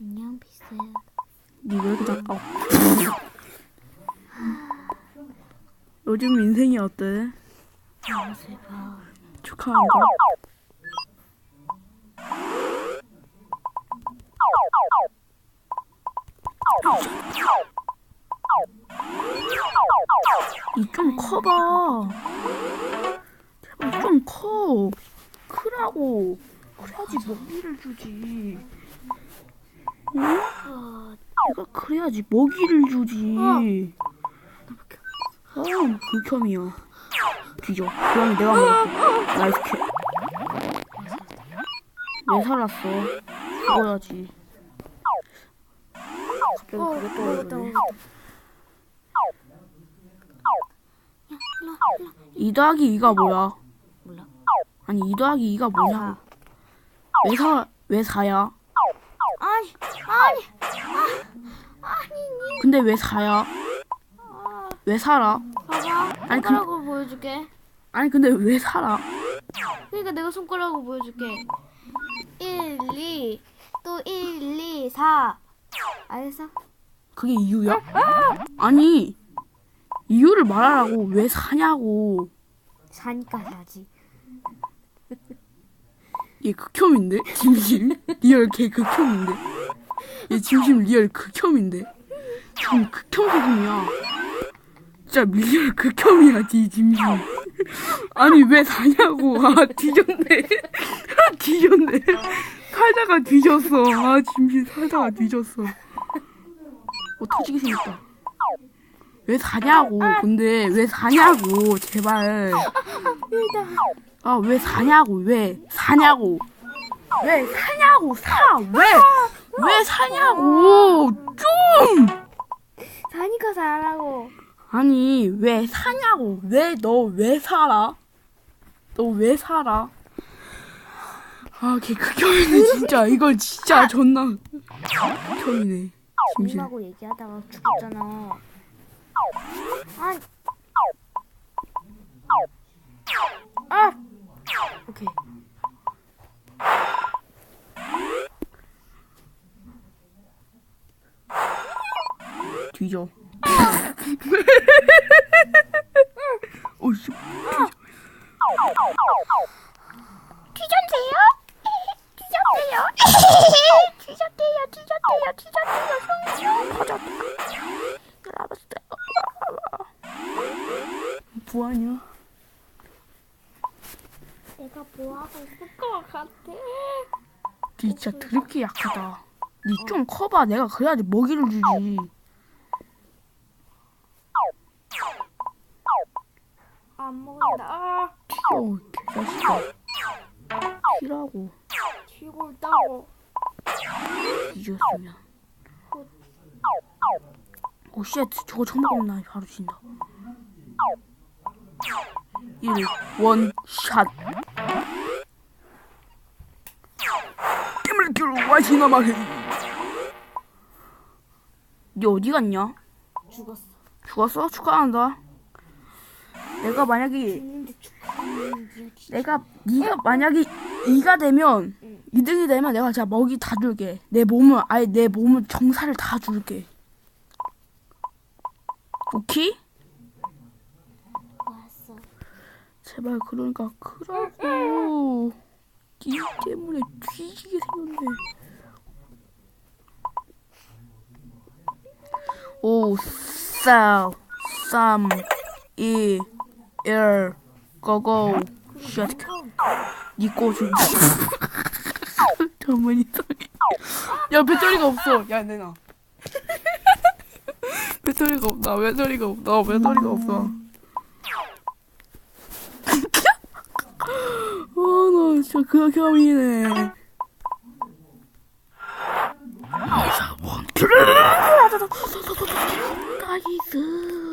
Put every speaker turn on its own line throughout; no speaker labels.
안녕 피스.
니왜 이렇게 나? 어. 요즘 인생이 어때?
너무 슬퍼.
축하한다. 이 좀 커봐. 제발 좀 커. 크라고. 그래야지 먹이를 주지. 응?
아,
내가 그래야지 먹이를 주지. 아, 극혐이야. 뒤져. 고양이 내가 먹을게. 나이스 캣. 왜 살았어? 죽어야지. 갑자기
어,
그게 떠오르네. 2 더하기 2가 뭐야?
몰라.
아니 2 더하기 2가 뭐냐? 왜 사, 왜 4야?
아니, 아니, 아, 아니, 니.
근데 왜 4야?
아,
왜 살아?
봐봐.
아니, 그-
손가락으로 보여줄게.
아니 근데 왜 살아?
그러니까 내가 손가락으로 보여줄게. 1, 2, 또 1, 2, 4. 알겠어?
그게 이유야? 아니 이유를 말하라고 왜 사냐고
사니까 사지.
얘 극혐인데 진심 리얼 개 극혐인데 얘 진심 리얼 극혐인데. 지금 극혐 소금이야. 진짜 리얼 극혐이야 지 진심. 아니 왜 사냐고. 아 뒤졌네. 아 뒤졌네. 살다가 뒤졌어. 아 진심 살다가 뒤졌어. 어 터지게 생겼다. 왜 사냐고 근데. 왜 사냐고 제발. 아 왜 사냐고 왜 사냐고. 왜 사냐고 사 왜 왜 사냐고 좀
사니까 사라고.
아니 왜 사냐고 왜 너 왜 살아 너 왜 살아 아걔 극혐이네 진짜 이걸 진짜 존나 극혐이네 심심
님하고 얘기하다가 죽었잖아. 아니. 아! 오케이.
뒤져 어이씨
뒤졌대요? 뒤졌대요? 뒤졌대요, 뒤졌대요, 뒤졌대요, 성주.
터졌다 뭐하냐
내가 뭐하고 있을 것 같아?
니 진짜 드럽게 약하다 니 좀 커봐 내가 그래야지 먹이를 주지
아,
튀어 개자식아 튀라고
튀고 있다고.
뒤졌으면 오쉣 저거 처먹으면 나 바로 진다 1 원샷 깨물기로 와시나 말해 니 어디 갔냐?
죽었어.
죽었어? 축하한다 내가 만약에
죽는데 진짜.
내가 네가 만약에 2가 되면 2등이 되면 내가 진짜 먹이 다 줄게. 내 몸을 아예 내 몸을 정사를 다 줄게. 오케이? 제발 그러니까 크라고. 니 때문에 뒤지게 생겼네. 오, 4, 3, 2, 1, 고고. 쉣. 니꺼 좀. 정말 이상해. 야 배터리가 없어. 야 내놔. 배터리가 없다. 배터리가 없다. 배터리가 없어. 아나 진짜 극혐이네. 나이스.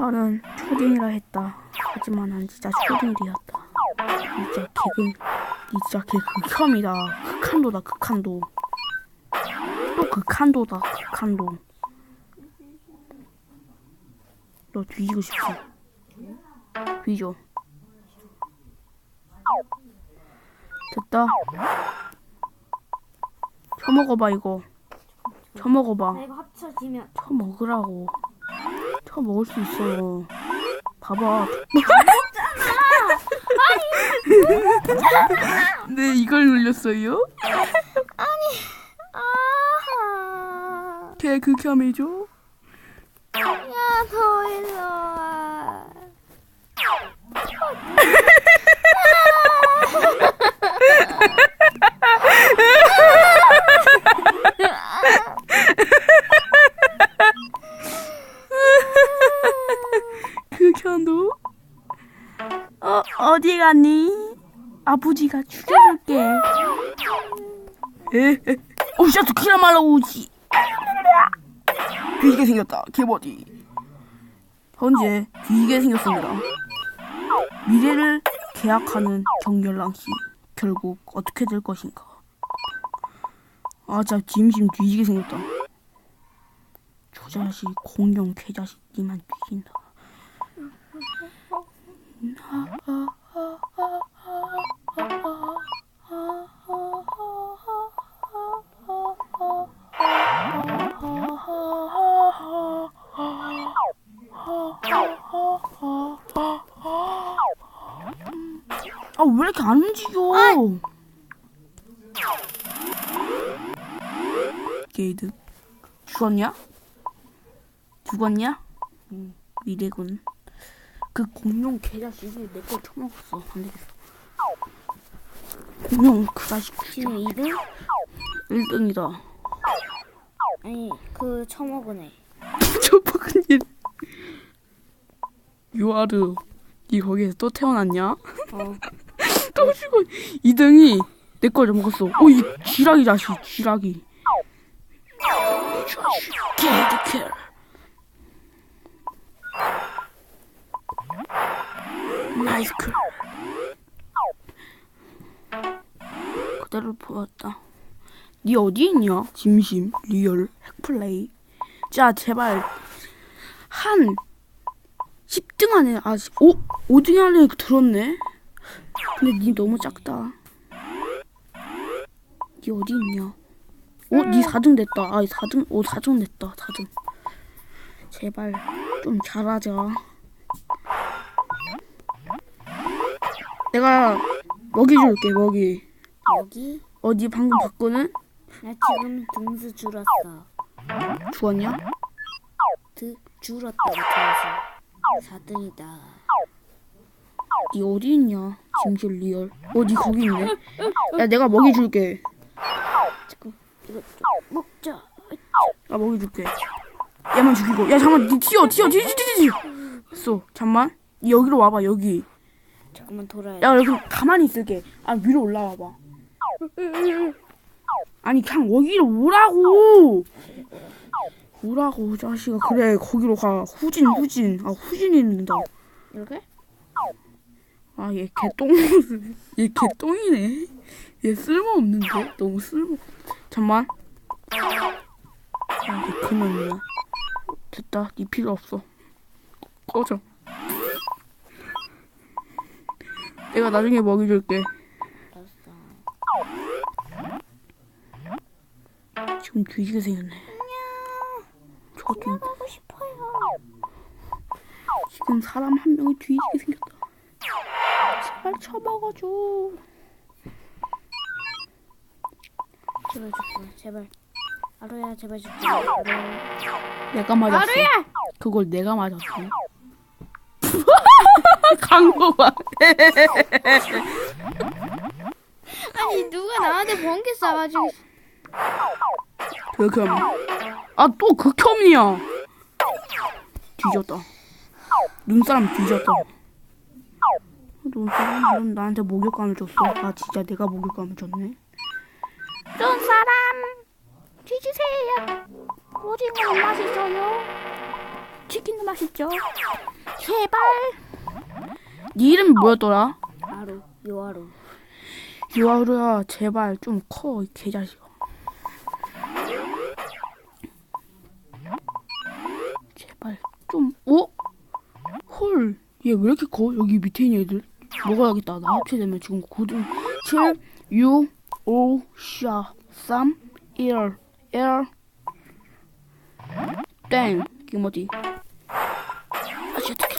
나는 초딩이라 했다. 하지만 난 진짜 초딩이었다. 진짜 개그, 진짜 개 극혐이다. 극한도다, 극한도. 또 극한도다, 극한도. 너 뒤지고 싶지? 뒤져. 됐다. 처먹어봐 이거. 처먹어봐.
나 이거 합쳐지면
처먹으라고. 처먹을 수 있어. 봐봐. 네 이걸 눌렸어요?
아하
걔 극혐이죠?
야너 일
갔니? 아버지가 죽여줄게. 에헤. 어, 샤트 키라 말라고 오지. 귀게 생겼다. 개버디. 현재 귀게 생겼습니다. 미래를 계약하는 정열랑씨 결국 어떻게 될 것인가? 아, 진짜 짐심 뒤지게 생겼다. 저 자식 공룡 개자식 니만 뒤진다. 아, 왜 이렇게 안 움직여? 게이드. 죽었냐? 죽었냐? 응, 미래군. 그 공룡 개자식이 내 걸 처먹었어. 안 되겠어. 공룡 그 자식.
지금 2등?
1등이다.
아니 그 처먹은
저 박은 일. 유아르, 니 거기에서 또 태어났냐?
어
또 죽어. 2등이 내걸 먹었어. 오, 이 쥐라기 자식, 쥐라기. 개드킬. 나이스 킬. 그대로 보였다. 니 어디 있냐? 짐심, 리얼, 핵플레이. 자, 제발 한 10등 안에 아, 오, 5등 안에 들었네. 근데 니 너무 작다. 니 어디 있냐? 오, 니 4등 됐다. 아, 4등, 오, 4등 됐다. 4등. 제발 좀 잘하자. 내가 먹이 줄게, 먹이.
여기
어디 방금 바꾸는?
나 지금 등수 줄었어
죽었냐?
드 줄었다고 들었어 4등이다
니 어디 있냐? 짐실 리얼. 어, 니 거기 있네. 야, 내가 먹이 줄게.
잠깐 이거 좀 먹자
나 먹이 줄게. 얘만 죽이고. 야, 잠만, 니 튀어, 튀어, 튀어, 튀어, 튀어. 됐어. 잠만. 니 여기로 와봐, 여기.
잠깐만 돌아야
야, 여기 가만히 있을게. 아, 위로 올라와봐. 아니, 그냥 여기로 오라고! 오라고, 자식아. 그래, 거기로 가. 후진, 후진. 아, 후진이 있는다.
이렇게?
아, 얘 개똥, 얘 개똥이네. 얘 쓸모없는데? 너무 쓸모. 잠만. 아, 얘 그만이야. 됐다. 니 필요 없어. 꺼져. 내가 나중에 먹여줄게. 지금 뒤지게 생겼네. 저것 좀.
싶어요
지금 사람 한 명이 뒤지게 생겼다. 제발 쳐먹어줘.
제발 줄게 제발 아로야 제발 아로야
내가 맞았어.
아루야!
그걸 내가 맞았어. 강도 봐.
아니 누가 나한테 번개 쏴가지고
극혐. 아, 또 극혐이야. 뒤졌다. 눈사람 뒤졌다. 눈사람, 넌 나한테 목욕감을 줬어. 아, 진짜 내가 목욕감을 줬네. 눈사람, 뒤지세요. 오징어는 맛있어요. 치킨도 맛있죠. 제발. 네 이름이 뭐였더라?
아로 요아로
유아루야, 제발 좀 커, 이 개자식아. 제발 좀, 어? 헐, 얘 왜 이렇게 커? 여기 밑에 있는 애들 먹어야겠다. 나 합체되면 지금 9등 7, 6, 5, 4, 3, 1 1 땡. 김어디. 아씨 어떡해.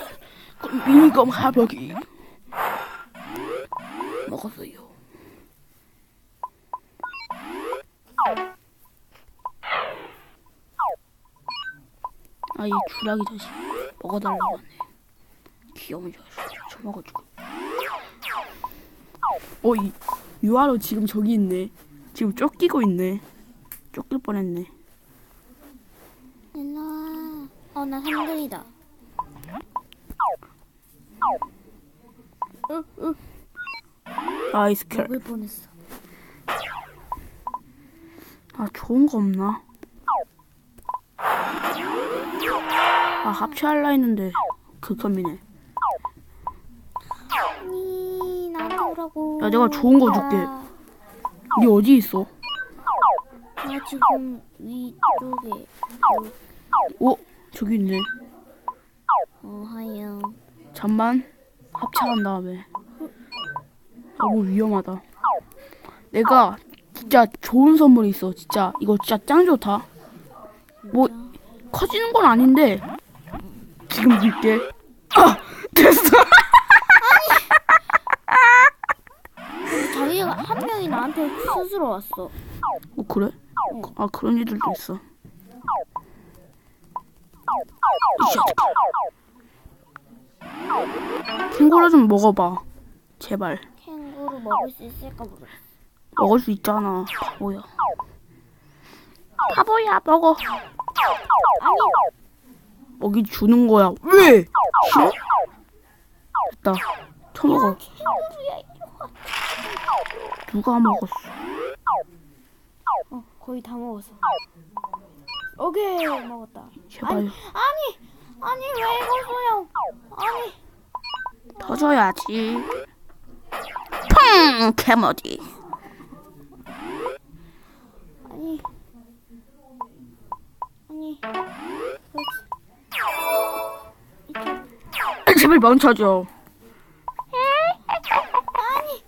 그럼 미니검 하버기. 먹었어요. 아얘 주라기 자식 먹어달라고 하네. 귀여운 자식 쳐먹어주고. 어, 이, 유아로 지금 저기 있네. 지금 쫓기고 있네. 쫓길 뻔했네.
일로 와. 어, 나 3등이다.
나이스 킬.
먹을 뻔했어.
아, 좋은 거 없나? 아, 합체할라 했는데, 극혐이네.
아니, 오라고.
야, 내가 좋은 거 줄게.
아,
니 어디 있어?
나 지금 위쪽에.
어? 저기 있네.
어, 하영.
잠만. 합체한 다음에. 너무 위험하다. 내가 진짜 좋은 선물이 있어. 진짜. 이거 진짜 짱 좋다. 뭐, 커지는 건 아닌데. 지금 줄게. 아! 됐어!
나한테 스스로 왔어.
어, 그래? 아, 그런 일들도 있어. 캥거루 좀 먹어봐. 제발.
캥거루 먹을 수 있을까 모르겠어.
먹을 수 있잖아. 바보야. 바보야, 먹어.
아니,
먹이 주는 거야. 왜? 싫어? 됐다. 처먹어.
캥거루야.
누가 먹었어?
어, 거의 다 먹었어. 오케이, 먹었다.
제발.
아니, 아니, 왜 이걸 써요? 아니,
터져야지. 펑! 개머리.
아니, 아니, 그렇지.
제발 멈춰줘.
아니,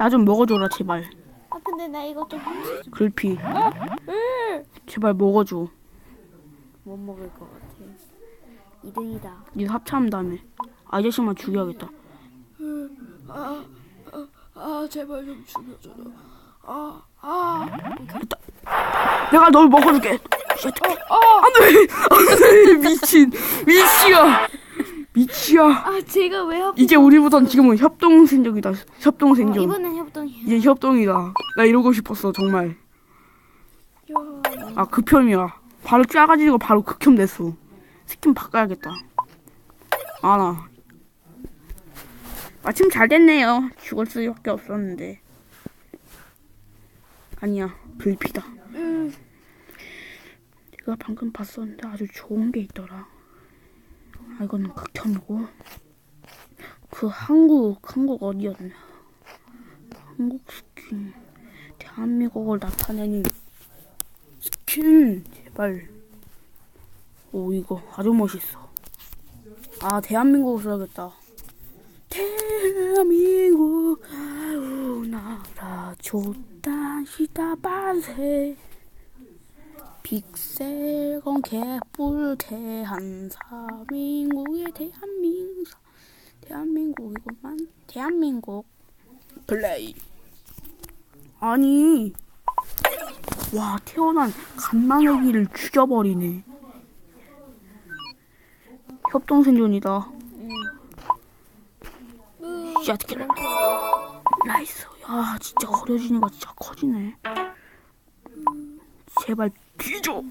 나 좀 먹어줘라, 제발.
아 근데 나 이거 좀
글피.
으!
제발 먹어줘.
못 먹을 것 같아. 2등이다.
니 합체한 다음에. 아저씨만 죽여야겠다.
아 제발 좀 죽여줘라. 아, 아.
내가 널 먹어줄게. 쉣. 안돼, 안돼, 미친, 미치야, 미치야.
아 제가 왜 합?
이제 우리보단 지금은 협동생적이다.
어,
협동생적.
이번엔 협동이야.
이제 협동이다. 나 이러고 싶었어 정말. 아 극혐이야. 바로 짜가지고 바로 극혐 됐어. 스킨 바꿔야겠다. 아나. 마침 잘 됐네요. 죽을 수밖에 없었는데. 아니야, 불피다. 내가 방금 봤었는데 아주 좋은 게 있더라. 아 이거는 극혐이고. 그 한국 한국 어디였냐? 한국 스킨. 대한민국을 나타내는 스킨? 제발. 오 이거 아주 멋있어. 아 대한민국 써야겠다. 대한민국 아우 나라 좋다. 시다 반세 빅세건 개뿔 대한 사민국의 대한민국 대한민국이구만. 대한민국. 플레이. 아니. 와 태어난 간망애기를 죽여버리네. 협동생존이다. 샷킬 나이스. 야 진짜 어려지니까 진짜 커지네. 제발 뒤져